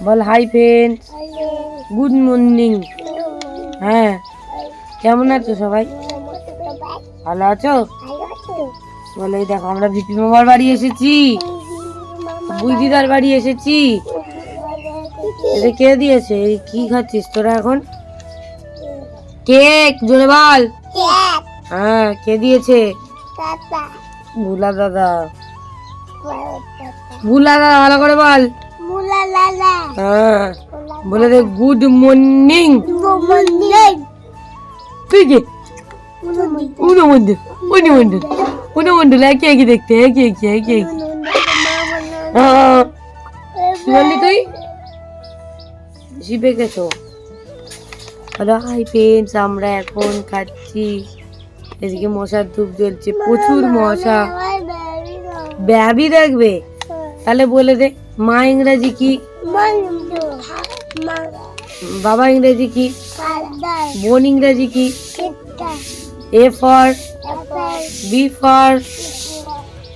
বল hi friends good morning হ্যাঁ কেমন আছো সবাই? ভালো আছো? বলে এই দেখো আমরা ভিপি মামার বাড়ি এসেছি। বুঝিদার বাড়ি এসেছি। এটা কে দিয়েছে? এই কি খাচ্ছিস তোরা এখন? কেক জোরে বল। হ্যাঁ কে দিয়েছে? ভুলা দাদা। ভুলা দাদা ভালো করে বল। হ্যাঁ বলে দে গুড মর্নিং তুই কে? উনো মন্দির উনি মন্দির উনো মন্দির একে একে দেখতে একে একে একে একে। হ্যাঁ কি বললি তুই? শিবে গেছো হ্যালো হাই ফ্রেন্ডস আমরা এখন খাচ্ছি। এদিকে মশার ধূপ জ্বলছে প্রচুর মশা। ব্যাবি দেখবে। তাহলে বলে দে মা ইংরেজি কি? বাবা ইংরেজি কি? বোন ইংরেজি কি? এ ফর বি ফর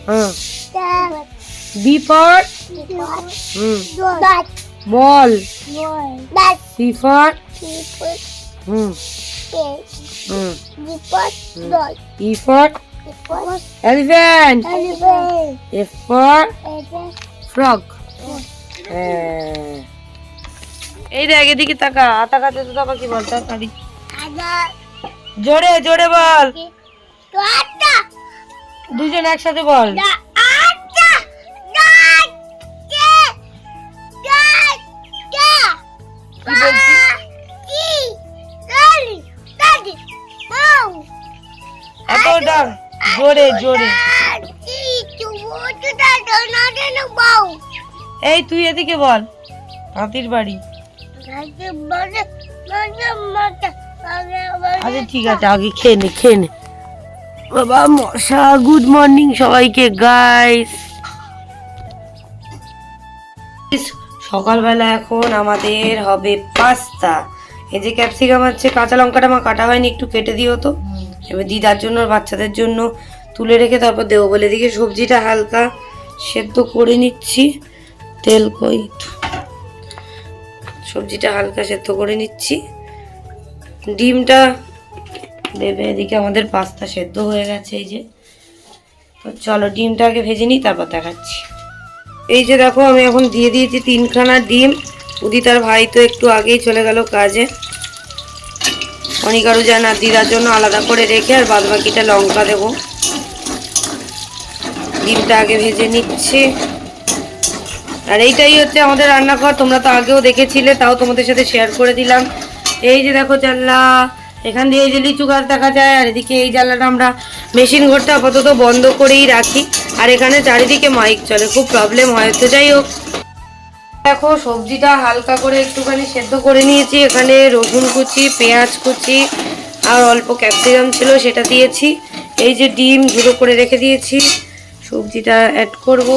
হ্যাঁ। B for ball. C for hmm. Hmm. E for elephant. F for frog. হ্যাঁ এই দেখ এদিকে তাকা। তাকাতে তো তাকা কি বল তাড়াতাড়ি জোরে জোরে বল। দুজন একসাথে বল। এত ডাক জোরে জোরে। এই, তুই এদিকে বল। হাতির বাড়ি। আচ্ছা ঠিক আছে, আগে খেয়ে নে খেয়ে নে। বাবা, মশা গুড মর্নিং সবাইকে গাইস সকালবেলা এখন আমাদের হবে পাস্তা। এই যে ক্যাপসিকাম আছে, কাঁচা লঙ্কাটা আমার কাটা হয়নি, একটু কেটে দিও তো। এবার দিদার জন্য বাচ্চাদের জন্য তুলে রেখে তারপর দেবো বলে এদিকে সবজিটা হালকা সেদ্ধ করে নিচ্ছি। তেল কই? সবজিটা হালকা সেদ্ধ করে নিচ্ছি। ডিমটা দেবে এদিকে আমাদের পাস্তা সেদ্ধ হয়ে গেছে এই যে। তো চলো ডিমটা আগে ভেজে নিই, তারপর দেখাচ্ছি। এই যে দেখো, আমি এখন দিয়ে দিয়েছি তিনখানা ডিম। উদিতার ভাই তো একটু আগেই চলে গেল কাজে। অনিকারও জানা দিদার জন্য আলাদা করে রেখে আর বাদ বাকিটা লঙ্কা দেবো। ডিমটা আগে ভেজে নিচ্ছি। আর এইটাই হচ্ছে আমাদের রান্নাঘর। তোমরা তো আগেও দেখেছিলে, তাও তোমাদের সাথে শেয়ার করে দিলাম। এই যে দেখো জানলা, এখান দিয়ে এই যে লিচু গাছ দেখা যায়, আর এদিকে এই জানলাটা আমরা মেশিন ঘরটা আপাতত বন্ধ করেই রাখি। আর এখানে চারিদিকে মাইক চলে, খুব প্রবলেম হয়। তো যাই হোক, দেখো সবজিটা হালকা করে একটুখানি সেদ্ধ করে নিয়েছি। এখানে রসুন কুচি, পেঁয়াজ কুচি আর অল্প ক্যাপসিকাম ছিল, সেটা দিয়েছি। এই যে ডিম ঝুড়ো করে রেখে দিয়েছি। সবজিটা অ্যাড করব।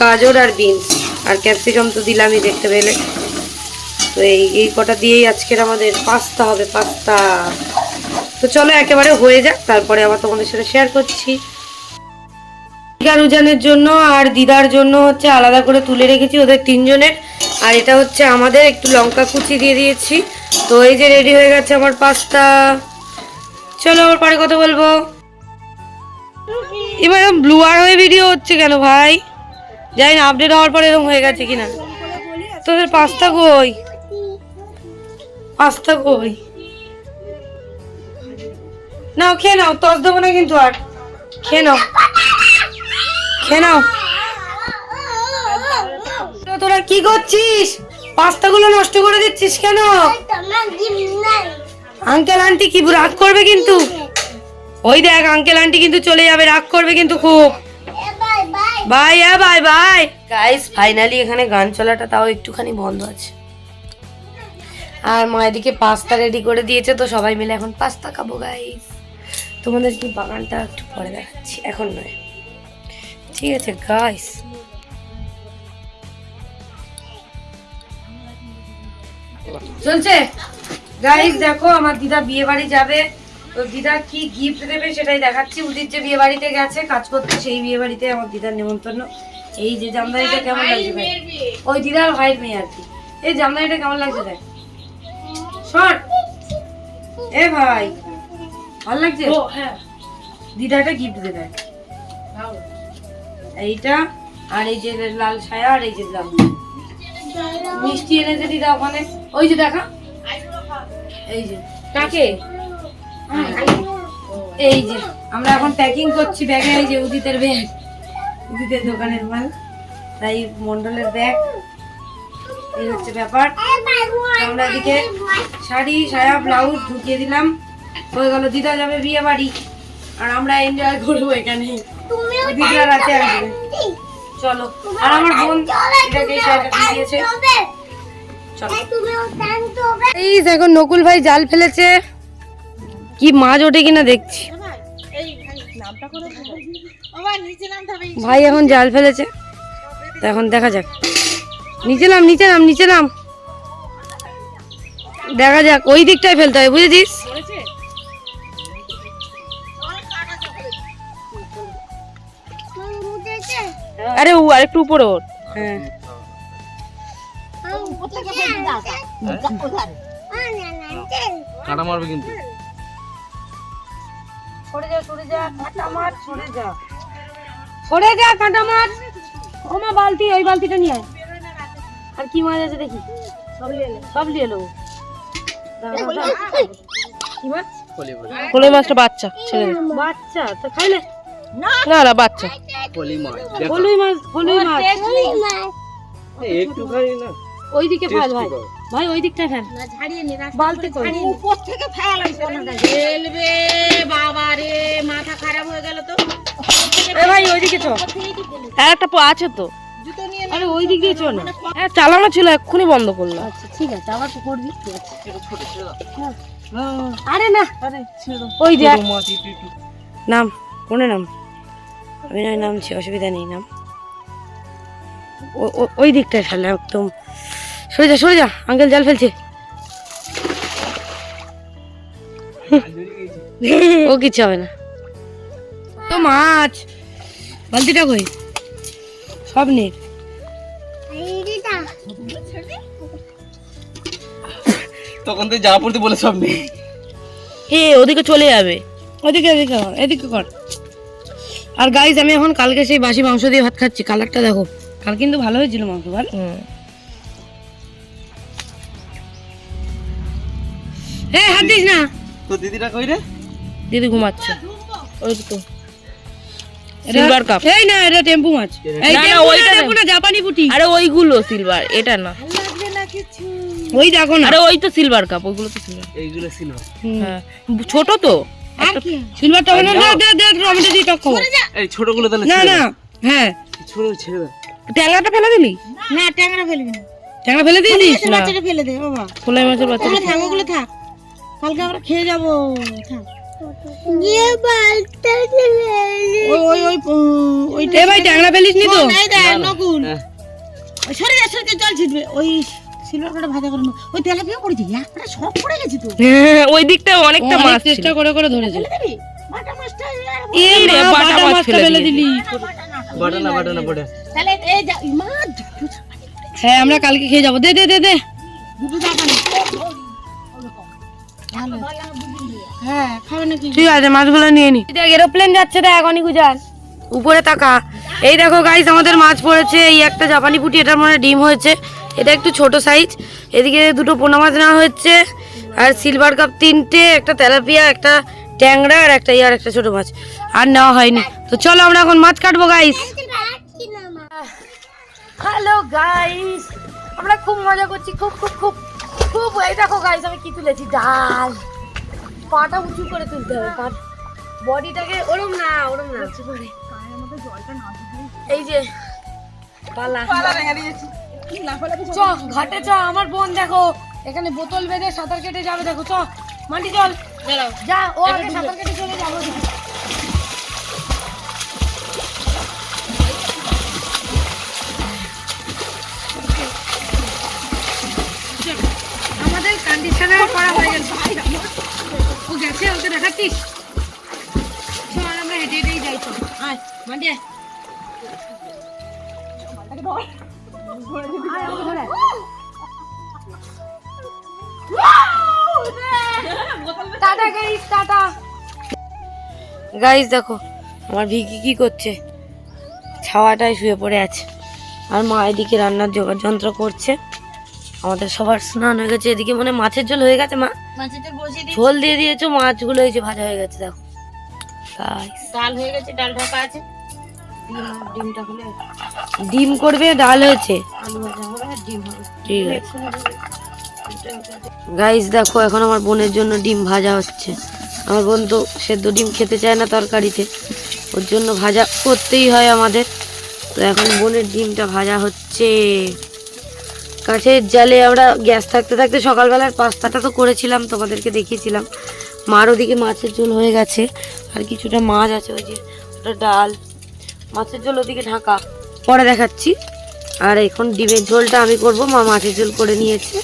গাজর আর বিনস আর ক্যাপসিকাম তো দিলামই দেখতে পেলে। তো এই এই কটা দিয়েই আজকের আমাদের পাস্তা হবে, পাস্তা। তো চলো একেবারে হয়ে যাক, তারপরে আবার তোমাদের সাথে শেয়ার করছি। রুজানের জন্য আর দিদার জন্য হচ্ছে আলাদা করে তুলে রেখেছি ওদের তিনজনের। আর এটা হচ্ছে আমাদের একটু লঙ্কা কুচি দিয়ে দিয়েছি। তো এই যে রেডি হয়ে গেছে আমার পাস্তা। চলো আবার পরে কথা বলব। এবার ব্লু আর হয়ে ভিডিও হচ্ছে কেন ভাই? জানি না আপডেট হওয়ার পরে এরকম হয়ে গেছে কিনা। তোদের পাস্তা কই? পাস্তা কই? নাও, খেয়ে নাও তস দেবো না কিন্তু আর। খেয়ে নাও। খেয়ে নাও। তোরা কি করছিস? পাস্তাগুলো নষ্ট করে দিচ্ছিস কেন? আঙ্কেল, আন্টি কি রাগ করবে কিন্তু? ওই দেখ, আঙ্কেল, আন্টি কিন্তু চলে যাবে, রাগ করবে কিন্তু খুব। বাই হ্যাঁ বাই বাই গাইস ফাইনালি এখানে গান চলাটা তাও একটুখানি বন্ধ আছে। আর মা এদিকে পাস্তা রেডি করে দিয়েছে, তো সবাই মিলে এখন পাস্তা খাব গাইস তোমাদের কি বাগানটা একটু পরে দেখাচ্ছি, এখন নয়। ঠিক আছে গাইস চলছে? গাইস দেখো, আমার দিদা বিয়ে বাড়ি যাবে। তো দিদা কি গিফট দেবে সেটাই দেখাচ্ছি। উদিত যে বিয়ে বাড়িতে গেছে কাজ করতে সেই বিয়ে বাড়িতে আমার দিদার নেমন্তন্ন। এই যে জামদানিটা কেমন লাগছে ভাই? ওই দিদার ভাইয়ের মেয়ে আর কি। এই জামদানিটা কেমন লাগছে দেখ। শর্ট এ ভাই ভালো লাগছে? হ্যাঁ। দিদাটা গিফট দে দেয় এইটা আর এই যে লাল ছায়া আর এই যে লাল মিষ্টি এনেছে দিদা ওখানে। ওই যে দেখা। এই যে। কাকে? এই যে আমরা এখন প্যাকিং করছি ব্যাগে এই যে উদিতের ব্যাগ উদিতের দোকানের মাল। তাই মন্ডলের ব্যাগ এই হচ্ছে ব্যাপার। আমরা এদিকে শাড়ি সায়া ব্লাউজ ঢুকিয়ে দিলাম। হয়ে গেল দিদা যাবে বিয়ে বাড়ি। আর আমরা এনজয় করব এখানে দিদা রাতে আসবে চলো। আর আমার বোন এটাকে দিয়েছে। চলো। এই দেখো নকুল ভাই জাল ফেলেছে। কি মাছ ওঠে কিনা দেখছি। ভাই এখন জাল ফেলেছে। এখন দেখা যাক। নিচে নাম নিচে নাম নিচে নাম। দেখা যাক, ওই দিকটায় ফেলতে হয় বুঝেছিস? আরে ও আরেকটু উপরে ওর হ্যাঁ। কাটা মারবে কিন্তু। সরে যা সরে যা কাঁটা মাছ সরে যা। সরে যা কাঁটা মাছ ও বালতি ওই বালতিটা নিয়ে আয়। আর কি মাছ আছে দেখি? সব নিয়ে। কি মাছ? মাছটা বাচ্চা বাচ্চা তো খাইলে না। না বাচ্চা। পলি মাছ মাছ হলুই মাছ। এই একটু খাই না। ওই দিকে ভাই। ভাই ওই দিকটা ফেল। বালতি কই উপর থেকে ফেলাই ফেলবে বাবা রে মাথা খারাপ হয়ে গেল তো। এ ভাই ওই দিকে চল। আর একটা পা আছে তো। জুতো নিয়ে আরে ওই দিক দিয়ে চল না। হ্যাঁ চালানো ছিল এক্ষুনি বন্ধ করলাম। আচ্ছা ঠিক আছে আবার তো করবি। আরে না। ওই দেখ নাম কোনে নাম। নামছি অসুবিধা নেই নাম। ওই দিকটায় ফেলে একদম। সরে যা সরে যা। আঙ্কেল জাল ফেলছে। ও কিচ্ছু হবে না। তো মাছ। বালতিটা কই? সব নেই তখন তো জামা পড়তে বলে সব নেই এ ওদিকে চলে যাবে। ওদিকে এদিকে কর এদিকে কর। আর গাইজ আমি এখন কালকে সেই বাসি মাংস দিয়ে ভাত খাচ্ছি। কালারটা দেখো। কাল কিন্তু ভালো হয়েছিল মাংস ভালো? হে হাত দিস না। তো দিদিরা কই রে? দিদি ঘুমাচ্ছে। ওই তো। সিলভার কাপ এই না এটা টেম্পু মাছ। এই না, ওইটা না, না। টেম্পু না জাপানি পুটি। আরে ওইগুলো সিলভার এটা না। ওই দেখো না। আরে ওই তো সিলভার কাপ ওইগুলো তো সিলভার এইগুলো সিলভার হ্যাঁ ছোট তো। সিলভারটা হলো না দে দে টমেটো দিয়ে টক এই ছোটগুলো তাহলে না না হ্যাঁ। ছোট ছেড়ে দাও ট্যাংরাটা ফেলে দিলি? না ট্যাংরা ফেলবি না। টাকা ফেলে দিয়েছিস না। ফেলে দে বাবা। খোলাই মাছের বাচ্চা ওগুলো থাক ওগুলো থাক। কালকে আমরা খেয়ে যাব। ওই ভাই ট্যাংরা নি তো? হ্যাঁ। ওই সরে যা সরে জল ছিটবে। ওই সিলভার কাটা ভাজা করে ওই তেলাপিয়া পড়েছে একটা সব পড়ে গেছে তো। হ্যাঁ, ওই দিকটা অনেকটা মাছ চেষ্টা করে করে ধরেছে। বাটা মাছটা এই রে, রে বাটা বাটা মাছ ফেলে দিলি। বাটা না বাটা না বাটা তাহলে এই যা এই মাছ দুটো হ্যাঁ আমরা কালকে খেয়ে যাব। দে দে দে দে। দুটো হ্যাঁ খাবে নাকি? ঠিক আছে মাছগুলো নিয়ে নি। দেখ এরোপ্লেন যাচ্ছে দেখ এখনই গুজার উপরে তাকা। এই দেখো গাইস আমাদের মাছ পড়েছে। এই একটা জাপানি পুঁটি এটার মনে হয় ডিম হয়েছে। এটা একটু ছোট সাইজ এদিকে দুটো পোনা মাছ নেওয়া হচ্ছে আর সিলভার কাপ তিনটে একটা তেলাপিয়া একটা ট্যাংরা আর একটা ইয়ার একটা ছোট মাছ। আর নেওয়া হয়নি। তো চলো আমরা এখন মাছ কাটবো গাইস হ্যালো গাইস আমরা খুব মজা করছি খুব খুব খুব। এই দেখো গাইস আমি কি তুলেছি? ডাল। পাটা উঁচু করে তুলতে হবে পাট। বডিটাকে ওরম না ওরম না উঁচু করে। এই যে পালা। চ ঘাটে চ আমার বোন দেখো। এখানে বোতল বেঁধে সাঁতার কেটে যাবে দেখো চ। মাটি চল। যা ও আগে সাঁতার কেটে চলে যাব। গেছে ওকে দেখাচ্ছিস? চল আমরা হেঁটে হেঁটেই যাই চল আয় গাইস দেখো, আমার ভিকি কি করছে? ছাওয়াটায় শুয়ে পড়ে আছে। আর মা এদিকে রান্নার জোগাড় যন্ত্র করছে। আমাদের সবার স্নান হয়ে গেছে, এদিকে মনে মাছের ঝোল হয়ে গেছে, মা। ঝোল দিয়ে দিয়েছ মাছগুলো এই যে ভাজা হয়ে গেছে দেখো। ডাল হয়ে গেছে ডাল ঢাকা আছে। ডিমটা হলে ডিম করবে ডাল হয়েছে। গাইস দেখো এখন আমার বোনের জন্য ডিম ভাজা হচ্ছে। আমার বোন তো সেদ্ধ ডিম খেতে চায় না তরকারিতে। ওর জন্য ভাজা করতেই হয় আমাদের। তো এখন বোনের ডিমটা ভাজা হচ্ছে। কাঠের জালে আমরা গ্যাস থাকতে থাকতে সকালবেলার পাস্তাটা তো করেছিলাম, তোমাদেরকে দেখিয়েছিলাম। মার ওদিকে মাছের ঝোল হয়ে গেছে, আর কিছুটা মাছ আছে ওই যে, ওটা ডাল। মাছের ঝোল ওদিকে ঢাকা। পরে দেখাচ্ছি। আর এখন ডিমের ঝোলটা আমি করব, মা মাছের ঝোল করে নিয়েছে।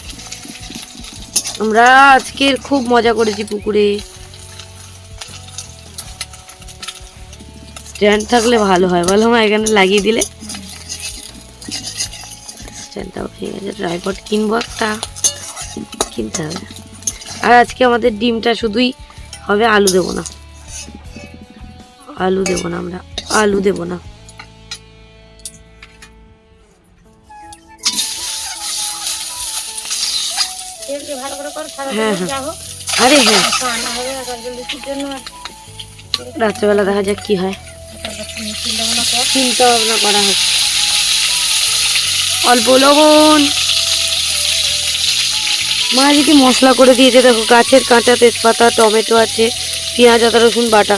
আমরা আজকের খুব মজা করেছি পুকুরে। স্ট্যান্ড থাকলে ভালো হয়, বলো মা, এখানে লাগিয়ে দিলে। স্ট্যান্ডটাও ভেঙে গেছে ট্রাইপড কিনবো একটা, কিনতে হবে। আর আজকে আমাদের ডিমটা শুধুই হবে আলু দেবো না। আলু দেবো না আমরা, আলু দেবো না। হ্যাঁ হ্যাঁ। আরে হ্যাঁ। রাত্রেবেলা দেখা যাক কি হয়। চিন্তা ভাবনা করা হচ্ছে। অল্প লবণ। মা এদিকে মশলা করে দিয়েছে? দেখো, গাছের কাঁচা তেজপাতা, টমেটো আছে, পেঁয়াজ, আদা, রসুন, বাটা।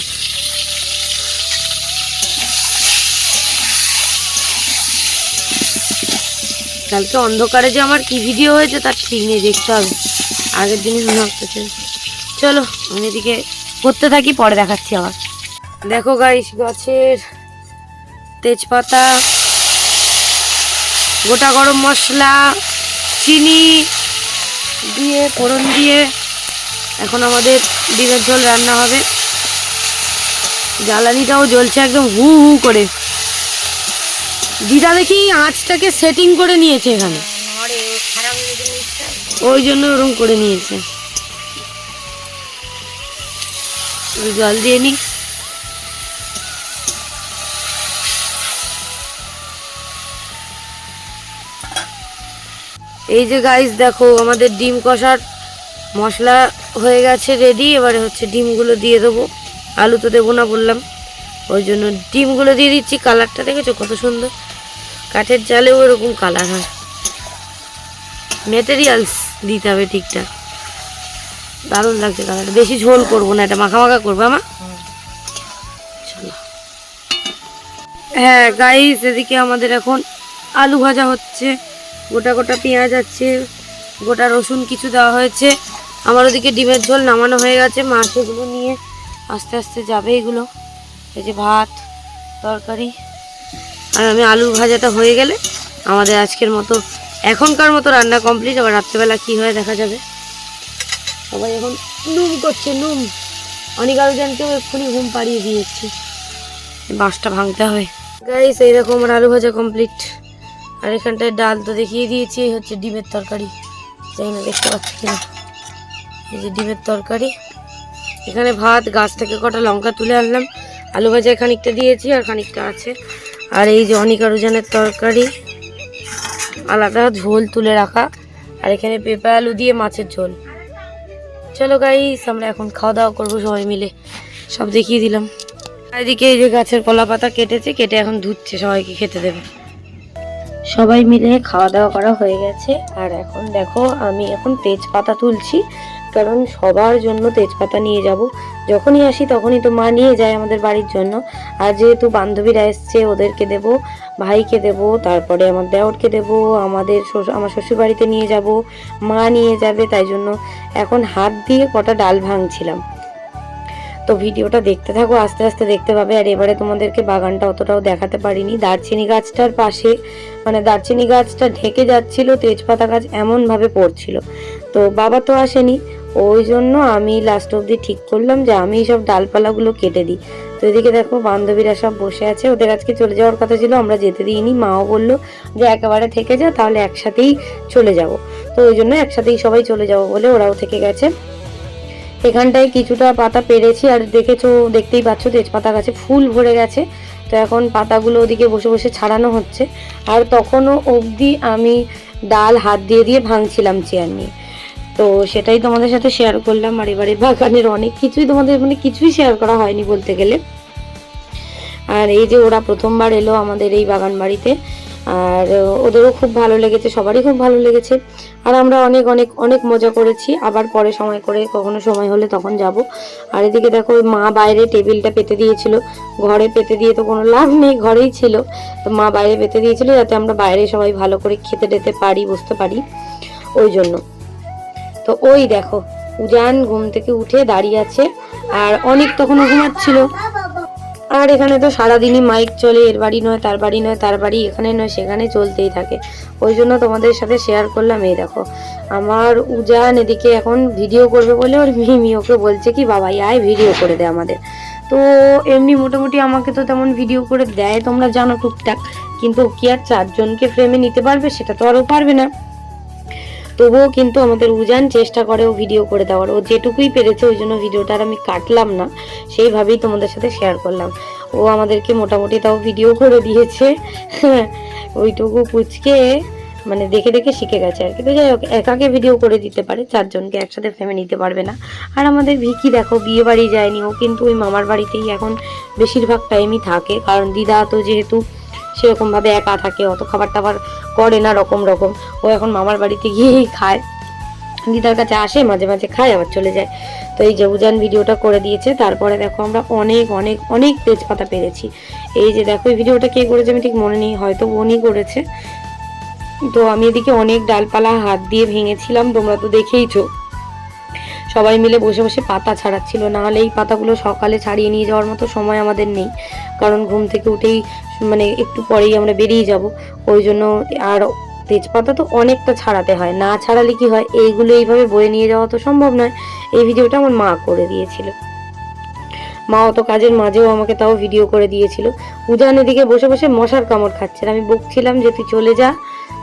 কালকে অন্ধকারে যে আমার কি ভিডিও হয়েছে, তার ঠিক নেই, দেখতে হবে। আগের দিনই মনে হচ্ছে চলো, আমি এদিকে করতে থাকি, পরে দেখাচ্ছি আবার। দেখো গাইস গাছের তেজপাতা গোটা গরম মশলা, চিনি দিয়ে, ফোড়ন দিয়ে এখন আমাদের ডিমের ঝোল রান্না হবে। জ্বালানিটাও জ্বলছে একদম হু হু করে। দিদা দেখি আঁচটাকে সেটিং করে নিয়েছে এখানে। ওই জন্য ওরকম করে নিয়েছে। জল দিয়ে নি। এই যে গাইস দেখো, আমাদের ডিম কষার মশলা হয়ে গেছে রেডি এবারে হচ্ছে ডিমগুলো দিয়ে দেবো। আলু তো দেবো না বললাম। ওই জন্য ডিমগুলো দিয়ে দিচ্ছি কালারটা দেখেছ কত সুন্দর? কাঠের জালেও এরকম কালার হয়। মেটেরিয়ালস দিতে হবে ঠিকঠাক। দারুণ লাগছে কালারটা বেশি ঝোল করব না, এটা মাখা করব আমার চলো হ্যাঁ গাইস এদিকে আমাদের এখন আলু ভাজা হচ্ছে। গোটা গোটা পেঁয়াজ আছে, গোটা রসুন কিছু দেওয়া হয়েছে। আমার ওদিকে ডিমের ঝোল নামানো হয়ে গেছে মা সেগুলো নিয়ে আস্তে আস্তে যাবে এগুলো। এই যে ভাত, তরকারি, আর আমি আলু ভাজাটা হয়ে গেলে আমাদের আজকের মতো এখনকার মতো রান্না কমপ্লিট আবার রাত্রেবেলা কি হয় দেখা যাবে। সবাই এখন নুম করছে, নুম। অনেক আলু জানতেও এক্ষুনি ঘুম পাড়িয়ে দিয়েছি। বাঁশটা ভাঙতে হবে। গাইস এইরকম আমার আলু ভাজা কমপ্লিট আর এখানটায় ডাল তো দেখিয়ে দিয়েছি, এই হচ্ছে ডিমের তরকারি। জানি না, দেখতে পাচ্ছি কিনা। এই যে ডিমের তরকারি। এখানে ভাত, গাছ থেকে কটা লঙ্কা তুলে আনলাম। আলু ভাজা খানিকটা দিয়েছি আর খানিকটা আছে। আর এই যে অনিকা রুজানের তরকারি। আলাদা ঝোল তুলে রাখা। আর এখানে পেঁপে আলু দিয়ে মাছের ঝোল। চলো গাইস আমরা এখন খাওয়া দাওয়া করব সবাই মিলে। সব দেখিয়ে দিলাম। এদিকে এই যে গাছের কলা পাতা কেটেছে, কেটে এখন ধুচ্ছে, সবাইকে খেতে দেবে। সবাই মিলে খাওয়া দাওয়া করা হয়ে গেছে। আর এখন দেখো, আমি এখন তেজপাতা তুলছি, কারণ সবার জন্য তেজপাতা নিয়ে যাব। যখনই আসি তখনই তো মা নিয়ে যায় আমাদের বাড়ির জন্য। আর যেহেতু বান্ধবীরা এসছে, ওদেরকে দেব, ভাইকে দেব, তারপরে আমার দেওরকে দেব, আমাদের আমার শ্বশুর বাড়িতে নিয়ে যাব, মা নিয়ে যাবে, তাই জন্য এখন হাত দিয়ে কটা ডাল ভাঙছিলাম। তো ভিডিওটা দেখতে থাকো, আস্তে আস্তে দেখতে পাবে। আর এবারে তোমাদেরকে বাগানটা অতটাও দেখাতে পারিনি। দারচিনি গাছটার পাশে মানে দারচিনি গাছটা ঢেকে যাচ্ছিল, তেজপাতা গাছ এমনভাবে পড়ছিল। তো বাবা তো আসেনি, ওই জন্য আমি লাস্ট অবধি ঠিক করলাম যে আমি সব ডালপালাগুলো কেটে দিই। তো এদিকে দেখো বান্ধবীরা সব বসে আছে, ওদের আজকে চলে যাওয়ার কথা ছিল, আমরা যেতে দিইনি। মাও বলল যে একেবারে থেকে যা, তাহলে একসাথেই চলে যাব। তো ওই জন্য একসাথেই সবাই চলে যাব বলে ওরাও থেকে গেছে। এখানটায় কিছুটা পাতা পেরেছি, আর দেখেছ, দেখতেই পাচ্ছ তেজপাতা গাছে ফুল ভরে গেছে। তো এখন পাতাগুলো ওদিকে বসে বসে ছাড়ানো হচ্ছে। আর তখনও অবধি আমি ডাল হাত দিয়ে দিয়ে ভাঙছিলাম চেয়ার নিয়ে। তো সেটাই তোমাদের সাথে শেয়ার করলাম। আর এবারে বাগানের অনেক কিছুই তোমাদের মানে কিছুই শেয়ার করা হয়নি বলতে গেলে। আর এই যে ওরা প্রথমবার এলো আমাদের এই বাগান বাড়িতে আর ওদেরও খুব ভালো লেগেছে, সবারই খুব ভালো লেগেছে। আর আমরা অনেক অনেক অনেক মজা করেছি। আবার পরে সময় করে, কখনো সময় হলে তখন যাব। আর এদিকে দেখো মা বাইরে টেবিলটা পেতে দিয়েছিল। ঘরে পেতে দিয়ে তো কোনো লাভ নেই, ঘরেই ছিল। তো মা বাইরে পেতে দিয়েছিল যাতে আমরা বাইরে সবাই ভালো করে খেতে টেতে পারি বুঝতে পারি ওই জন্য। তো ওই দেখো, উজান ঘুম থেকে উঠে দাঁড়িয়ে আছে। আর অনেক তখনও ঘুমাচ্ছিল। আর এখানে তো সারাদিনই মাইক চলে, এর বাড়ি নয়, তার বাড়ি নয়, তার বাড়ি এখানে নয়, সেখানে চলতেই থাকে। ওই জন্য তোমাদের সাথে শেয়ার করলাম, এই দেখো। আমার উজান এদিকে এখন ভিডিও করবে বলে ওর মিমি ওকে বলছে কি বাবা আয় ভিডিও করে দে আমাদের। তো এমনি মোটামুটি আমাকে তো তেমন ভিডিও করে দেয়, তোমরা জানো টুকটাক। কিন্তু কি আর চারজনকে ফ্রেমে নিতে পারবে, সেটা তো আরও পারবে না। তবুও কিন্তু আমাদের উজান চেষ্টা করে ও ভিডিও করে দেওয়ার। ও যেটুকুই পেরেছে ওই জন্য ভিডিওটা আর আমি কাটলাম না, সেইভাবেই তোমাদের সাথে শেয়ার করলাম। ও আমাদেরকে মোটামুটি তাও ভিডিও করে দিয়েছে। ওইটুকু পুচকে মানে দেখে দেখে শিখে গেছে আর কি। তো যাই হোক, একাকে ভিডিও করে দিতে পারে, চারজনকে একসাথে ফ্রেমে নিতে পারবে না। আর আমাদের ভিকি দেখো, বিয়ে বাড়ি যায়নি। ও কিন্তু ওই মামার বাড়িতেই এখন বেশিরভাগ টাইমই থাকে। কারণ দিদা তো যেহেতু সেরকমভাবে একা থাকে, অত খাবার টাবার করে না, রকম রকম। ও এখন মামার বাড়িতে গিয়েই খায়। দিদার কাছে আসে, মাঝে মাঝে খায়, আবার চলে যায়। তো এই যে উজান ভিডিওটা করে দিয়েছে, তারপরে দেখো আমরা অনেক অনেক অনেক তেজপাতা পেরেছি। এই যে দেখো, এই ভিডিওটা কে করেছে আমি ঠিক মনে নেই, হয়তো বোনই করেছে। তো আমি এদিকে অনেক ডালপালা হাত দিয়ে ভেঙেছিলাম, তোমরা তো দেখেইছো। সবাই মিলে বসে বসে পাতা ছাড়াচ্ছিল। না হলে এই পাতাগুলো সকালে ছাড়িয়ে নিয়ে যাওয়ার মতো সময় আমাদের নেই। কারণ ঘুম থেকে উঠেই মানে একটু পরেই আমরা বেরিয়ে যাব। ওই জন্য আর তেজপাতা তো অনেকটা ছাড়াতে হয়। না ছাড়ালে কি হয়? এইগুলো এইভাবে বয়ে নিয়ে যাওয়া তো সম্ভব নয়। এই ভিডিওটা আমার মা করে দিয়েছিল। মা অত কাজের মাঝেও আমাকে তাও ভিডিও করে দিয়েছিল। উজান এদিকে বসে বসে মশার কামড় খাচ্ছে। আমি বকছিলাম যে, তুই চলে যা।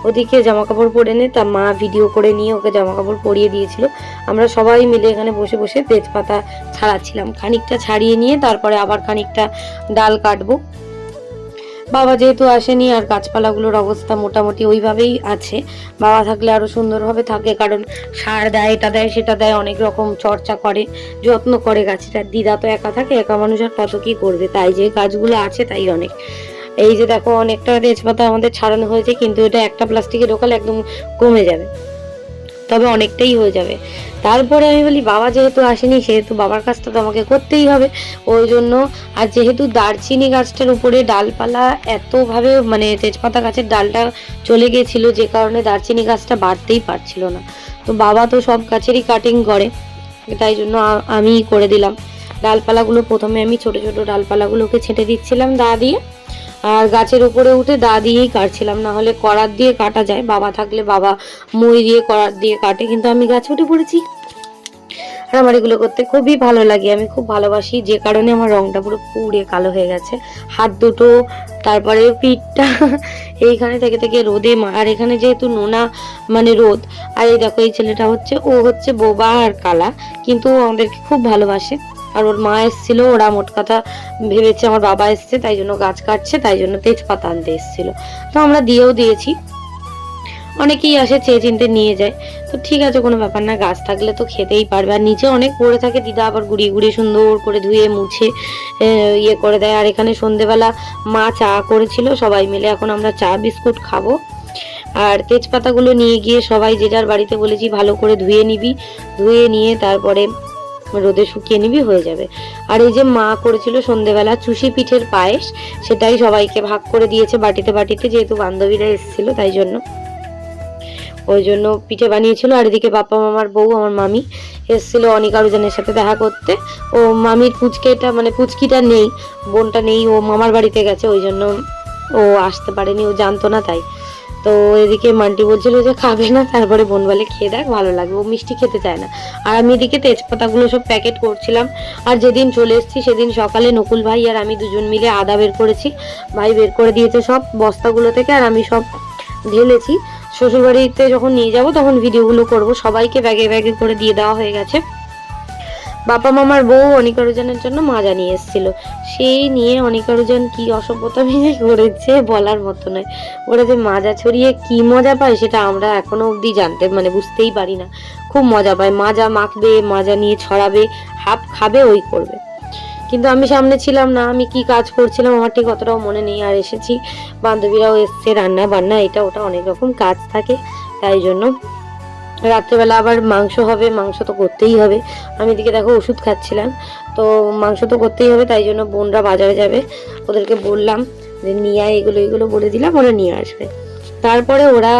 ওদিকে জামা কাপড় পরে নে, তা মা ভিডিও করে নিয়ে ওকে জামা কাপড় পরিয়ে দিয়েছিল। আমরা সবাই মিলে এখানে বসে বসে তেজপাতা ছাড়াচ্ছিলাম। খানিকটা ছাড়িয়ে নিয়ে তারপরে আবার খানিকটা ডাল কাটবো। বাবা যেহেতু আসেনি আর গাছপালাগুলোর অবস্থা মোটামুটি ওইভাবেই আছে, বাবা থাকলে আরও সুন্দরভাবে থাকে, কারণ সার দেয়, এটা দেয়, সেটা দেয়, অনেক রকম চর্চা করে, যত্ন করে গাছটার দিদা তো একা থাকে, একা মানুষ আর কত কী করবে? তাই যে গাছগুলো আছে, তাই অনেক। এই যে দেখো, অনেকটা তেজপাতা আমাদের ছাড়ানো হয়েছে, কিন্তু এটা একটা প্লাস্টিকে ঢোকালে একদম কমে যাবে। তবে অনেকটাই হয়ে যাবে। তারপরে আমি বলি, বাবা যেহেতু আসেনি, সেহেতু বাবার কাজটা তো আমাকে করতেই হবে। ওই জন্য, আর যেহেতু দারচিনি গাছটার উপরে ডালপালা এতভাবে মানে তেজপাতা গাছের ডালটা চলে গিয়েছিল, যে কারণে দারচিনি গাছটা বাড়তেই পারছিল না। তো বাবা তো সব গাছেরই কাটিং করে, তাই জন্য আ- আমিই করে দিলাম। ডালপালাগুলো প্রথমে আমি ছোট ছোট ডালপালাগুলোকে ছেঁটে দিচ্ছিলাম দা দিয়ে। আর গাছের উপরে উঠে দা দিয়েই কাটছিলাম। না হলে করার দিয়ে কাটা যায়। বাবা থাকলে বাবা মই দিয়ে করার দিয়ে কাটে। কিন্তু আমি গাছে উঠে পড়েছি। আর আমার এগুলো করতে খুবই ভালো লাগে। আমি খুব ভালোবাসি। যে কারণে আমার রংটা পুরো পুড়ে কালো হয়ে গেছে। হাত দুটো, তারপরে পিঠটা এইখানে থেকে থেকে রোদে আর এখানে যেহেতু নোনা মানে রোদ, আর এই দেখো এই ছেলেটা হচ্ছে, ও হচ্ছে বোবা আর কালা। কিন্তু ও আমাদেরকে খুব ভালোবাসে। আর ওর মা এসেছিল, ওরা মোট কথা ভেবেছে আমার বাবা এসছে, তাই জন্য গাছ কাটছে, তাই জন্য তেজপাতা আনতে এসেছিল। তো আমরা দিয়েও দিয়েছি। অনেকেই আসে, চেয়ে চিনতে নিয়ে যায়। তো ঠিক আছে, কোনো ব্যাপার না, গাছ থাকলে তো খেতেই পারবে। আর নিচে অনেক পড়ে থাকে, দিদা আবার গুড়িয়ে গুড়িয়ে সুন্দর করে ধুয়ে মুছে ইয়ে করে দেয়। আর এখানে সন্ধেবেলা মা চা করেছিল, সবাই মিলে এখন আমরা চা, বিস্কুট খাব। আর তেজপাতাগুলো নিয়ে গিয়ে সবাই যে যার বাড়িতে বলেছি, ভালো করে ধুয়ে নিবি। ধুয়ে নিয়ে তারপরে রোদে শুকিয়ে নিবি, হয়ে যাবে। আর এই যে মা করেছিল সন্ধেবেলা চুষি পিঠের পায়েস, সেটাই সবাইকে ভাগ করে দিয়েছে বাটিতে বাটিতে, যেহেতু বান্ধবীরা এসেছিল, তাই জন্য। ওই জন্য পিঠে বানিয়েছিল, আর এদিকে বাপ্পা মামার বউ, আমার মামি, এসেছিল অনিকারুজনের সাথে দেখা করতে। ও মামির পুচকেটা মানে পুচকিটা নেই, বোনটা নেই, ও মামার বাড়িতে গেছে, ওই জন্য ও আসতে পারেনি, ও জানতো না তাই। তো এদিকে মান্টি বলছিল যে খাবে না, তারপরে বোন বলে খেয়ে দেখ, ভালো লাগবে। ও মিষ্টি খেতে চায় না। আর আমি এদিকে তেজপাতাগুলো সব প্যাকেট করছিলাম। আর যেদিন চলে এসেছি সেদিন সকালে নকুল ভাই আর আমি দুজন মিলে আদা বের করেছি। ভাই বের করে দিয়েছে সব বস্তাগুলো থেকে, আর আমি সব ঢেলেছি। শ্বশুরবাড়িতে যখন নিয়ে যাব তখন ভিডিওগুলো করব। সবাইকে ব্যাগে ব্যাগে করে দিয়ে দেওয়া হয়ে গেছে। বাবা মামার বউ অনিকারুজনের জন্য মাজা নিয়ে এসেছিল। সেই নিয়ে অনিকারুজন কি অসভ্যতামি করেছে বলার মতো নয়। ওরা যে মাজা ছড়িয়ে কি মজা পায় সেটা আমরা এখনও অবধি জানতে মানে বুঝতেই পারি না। খুব মজা পায়। মাজা মাখবে, মাজা নিয়ে ছড়াবে, হাফ খাবে, ওই করবে। কিন্তু আমি সামনে ছিলাম না, আমি কি কাজ করছিলাম আমার ঠিক অতটাও মনে নেই। আর এসেছি, বান্ধবীরাও এসছে রান্না বান্না এটা ওটা অনেক রকম কাজ থাকে, তাই জন্য রাত্রেবেলা আবার মাংস হবে, মাংস তো করতেই হবে। আমি এদিকে দেখো ওষুধ খাচ্ছিলাম। তো মাংস তো করতেই হবে, তাই জন্য বোনরা বাজারে যাবে। ওদেরকে বললাম যে, নিয়ে আয় এগুলো এগুলো বলে দিলাম, ওরা নিয়ে আসবে। তারপরে ওরা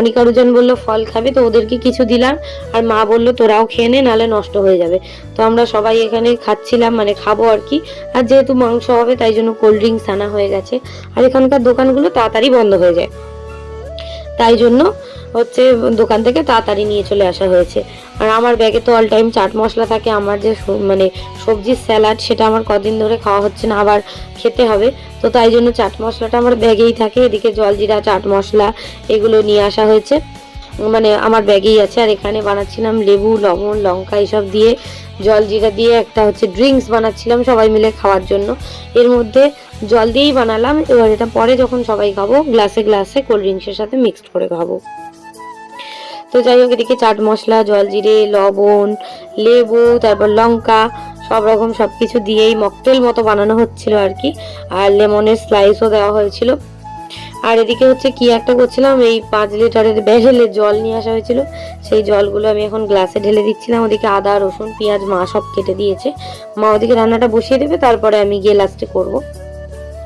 অনিকারুজন বলল, ফল খাবে? তো ওদেরকে কিছু দিলাম। আর মা বলল, তোরাও খেয়ে নে নালে নষ্ট হয়ে যাবে। তো আমরা সবাই এখানে খাচ্ছিলাম মানে খাব আর কি। আর যেহেতু মাংস হবে, তাই জন্য কোল্ড ড্রিঙ্কস আনা হয়ে গেছে। আর এখানকার দোকানগুলো তাড়াতাড়ি বন্ধ হয়ে যায়। তাই জন্য হচ্ছে দোকান থেকে তাড়াতাড়ি নিয়ে চলে আসা হয়েছে। আর আমার ব্যাগে তো অল টাইম চাট মশলা থাকে, আমার যে মানে সবজির স্যালাড সেটা আমার কদিন ধরে খাওয়া হচ্ছে না, আবার খেতে হবে। তো তাই জন্য চাট মশলাটা আমার ব্যাগেই থাকে, এদিকে জলজিরা চাট মশলা এগুলো নিয়ে আসা হয়েছে। মানে আমার ব্যাগেই আছে, আর এখানে বানাচ্ছিলাম লেবু, লবণ, লঙ্কা এসব দিয়ে জলজিরা দিয়ে একটা হচ্ছে ড্রিঙ্কস বানাচ্ছিলাম সবাই মিলে খাওয়ার জন্য। এর মধ্যে জল দিয়েই বানালাম, এবার এটা পরে যখন সবাই খাব, গ্লাসে গ্লাসে কোল্ড ড্রিঙ্কসের সাথে মিক্সড করে খাব। তো যাই হোক, এদিকে চাট মশলা জলজিরে লবণ, লেবু, তারপর লঙ্কা, সব রকম সব কিছু দিয়েই মকটেল মতো বানানো হচ্ছিল আর কি, আর লেমনের স্লাইসও দেওয়া হয়েছিল। আর এদিকে হচ্ছে কি একটা করছিলাম, এই পাঁচ লিটারের ব্যারেলের জল নিয়ে আসা হয়েছিল। সেই জলগুলো আমি এখন গ্লাসে ঢেলে দিচ্ছিলাম, ওদিকে আদা, রসুন, পেঁয়াজ মা সব কেটে দিয়েছে। মা ওদিকে রান্নাটা বসিয়ে দেবে, তারপরে আমি গিয়ে লাস্টে করব।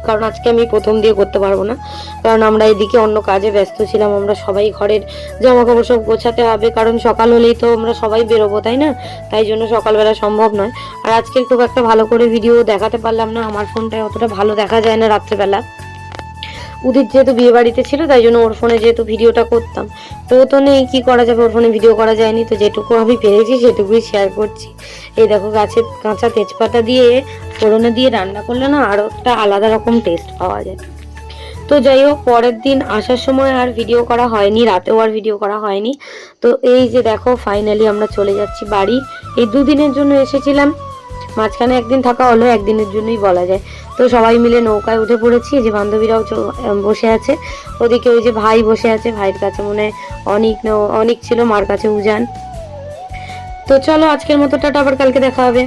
কারণ আজকে আমি প্রথম দিয়ে করতে পারব না। কারণ আমরা এদিকে অন্য কাজে ব্যস্ত ছিলাম, আমরা সবাই ঘরের জামা কাপড় সব গোছাতে হবে। কারণ সকাল হলেই তো আমরা সবাই বেরোবো, তাই না? তাই জন্য সকালবেলা সম্ভব নয়। আর আজকে খুব একটা ভালো করে ভিডিও দেখাতে পারলাম না, আমার ফোনটায় অতটা ভালো দেখা যায় না রাত্রেবেলা। উদিত যেহেতু বিয়ে বাড়িতে ছিল, তাই জন্য ওর ফোনে যেহেতু ভিডিওটা করতাম। তো তো নেই, কি করা যাবে? ওর ফোনে ভিডিও করা যায়নি, তো যেটুকু আমি পেরেছি সেটুকুই শেয়ার করছি। এই দেখো গাছের কাঁচা তেজপাতা দিয়ে ফোড়নে দিয়ে রান্না করলে না আরও একটা আলাদা রকম টেস্ট পাওয়া যায়। তো যাই হোক, পরের দিন আসার সময় আর ভিডিও করা হয়নি, রাতেও আর ভিডিও করা হয়নি। তো এই যে দেখো ফাইনালি আমরা চলে যাচ্ছি বাড়ি। এই দুদিনের জন্য এসেছিলাম। মাঝখানে একদিন থাকা হলো, একদিনের জন্যই বলা যায়। তো সবাই মিলে নৌকায় উঠে পড়েছি যে বান্ধবীরাও বসে আছে। ওদিকে ওই যে ভাই বসে আছে, ভাইয়ের কাছে মনে অনেক অনেক ছিল, মার কাছে উজান। তো চলো আজকের মতো টাটা, আবার কালকে দেখা হবে।